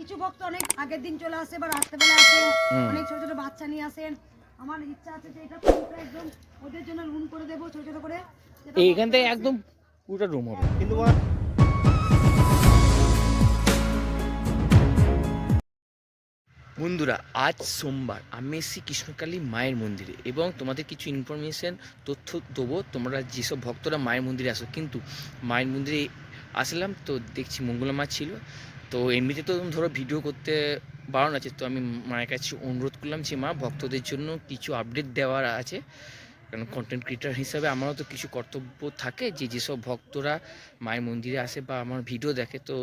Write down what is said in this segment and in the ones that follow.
কিছু ভক্ত অনেক আগের দিন চলে আসে বা রাত্রেবেলা হুম। অনেক ছোট ছোট বাচ্চা নিয়ে আসেন। আমার ইচ্ছা আছে যে এটা পুরোটা একদম ওদের জন্য রুম করে দেবো ছোট ছোট করে। এইখান থেকে একদম পুরোটা রুম হবে। কিন্তু বন্ধুরা আজ সোমবার আমি এসেছি কৃষ্ণকালী মায়ের মন্দিরে এবং তোমাদের কিছু ইনফরমেশন তথ্য দেবো। তোমরা যেসব ভক্তরা মায়ের মন্দিরে আসো কিন্তু মায়ের মন্দিরে আসলাম তো দেখছি মঙ্গলা মা ছিল। তো এমনিতে তো ধরো ভিডিও করতে বারণ আছে, তো আমি মায়ের কাছে অনুরোধ করলাম যে মা, ভক্তদের জন্য কিছু আপডেট দেওয়ার আছে। কারণ কন্টেন্ট ক্রিয়েটার হিসাবে আমারও তো কিছু কর্তব্য থাকে যে যেসব ভক্তরা মায়ের মন্দিরে আসে বা আমার ভিডিও দেখে, তো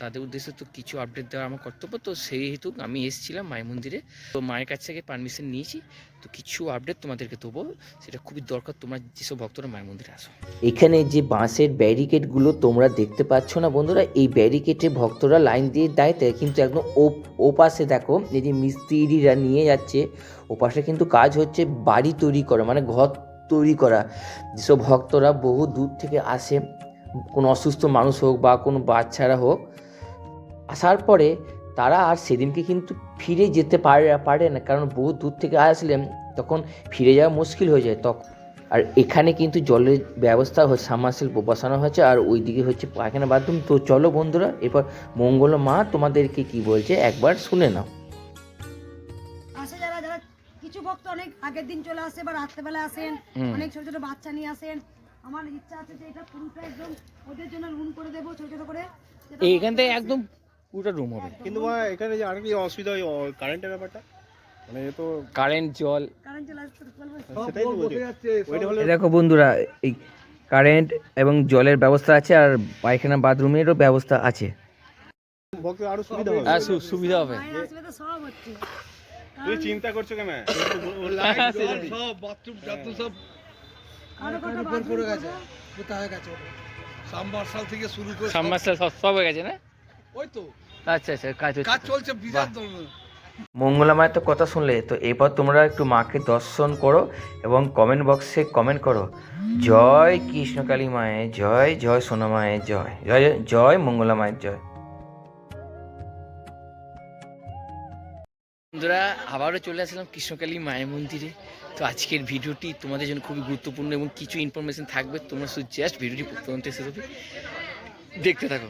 তাদের উদ্দেশ্যে তো কিছু আপডেট দেওয়া আমার কর্তব্য। তো সেই হেতু আমি এসেছিলাম মায়ের মন্দিরে। তো মায়ের কাছ থেকে পারমিশন নিয়েছি। তো কিছু আপডেট তোমাদেরকে দেবো। সেটা খুবই দরকার তোমরা যেসব ভক্তরা মায়ের মন্দিরে আসো। এখানে যে বাঁশের ব্যারিকেডগুলো তোমরা দেখতে পাচ্ছ না বন্ধুরা, এই ব্যারিকেডে ভক্তরা লাইন দিয়ে দাঁড়িয়ে কিন্তু একদম ও ওপাশে দেখো, এই যে মিস্ত্রিরা নিয়ে যাচ্ছে। ও পাশে কিন্তু কাজ হচ্ছে বাড়ি তৈরি করা মানে ঘর তৈরি করা। যেসব ভক্তরা বহু দূর থেকে আসে, কোনো অসুস্থ মানুষ হোক বা কোনো বাচ্চারা হোক, আসার পরে তারা আর সেদিনকে কিন্তু ফিরে যেতে পারে পারে না। কারণ বহু দূর থেকে আসলেন তখন ফিরে যাওয়া মুশকিল হয়ে যায় তখন। আর এখানে কিন্তু জলের ব্যবস্থা হচ্ছে সামাসিল বসানো হয়েছে আর ওইদিকে হচ্ছে পায়খানা বাথরুম তো চলো বন্ধুরা, এরপর মঙ্গল মা তোমাদেরকে কি বলছে একবার শুনে নাও। ভক্ত অনেক আগের দিন চলে আসে বা রাত্রেবেলা আসেন অনেক ছোট ছোট বাচ্চা নিয়ে আসেন। আমার ইচ্ছা আছে যে এটা পুরোটা একদম ওদের জন্য রুম করে দেবো ছোট ছোট করে। এইখান থেকে একদম পুরোটা রুম হবে। কিন্তু এখানে যে আরেকটি অসুবিধা ওই কারেন্টের ব্যাপারটা মানে তো কারেন্ট জল। বলছি। ওইটা হলে দেখো বন্ধুরা এই কারেন্ট এবং জলের ব্যবস্থা আছে আর পায়খানা বাথরুমেরও ব্যবস্থা আছে। আরও সুবিধা হবে। হ্যাঁ সুবিধা হবে। তুই চিন্তা করছ কেন? সব বাথরুম টাথরুম সব পড়ে গেছে গেছে সাম্বারসাল থেকে শুরু করে সাবমার্সাল সব সব হয়ে গেছে না? ওই তো আচ্ছা আচ্ছা কাজ কাজ চলছে বিরাট মঙ্গলা মায়ের তো কথা শুনলে তো এরপর তোমরা একটু মাকে দর্শন করো এবং কমেন্ট বক্সে কমেন্ট করো। জয় কৃষ্ণকালী মায়ের জয় জয় সোনা মায়ের জয় জয় জয় মঙ্গলা মায়ের জয়। বন্ধুরা, আবারও চলে আসলাম কৃষ্ণকালী মায়ের মন্দিরে। তো আজকের ভিডিওটি তোমাদের জন্য খুবই গুরুত্বপূর্ণ এবং কিছু ইনফরমেশন থাকবে। তোমরা শুধু জাস্ট ভিডিওটি পর্যন্ত এসে দেখতে থাকো।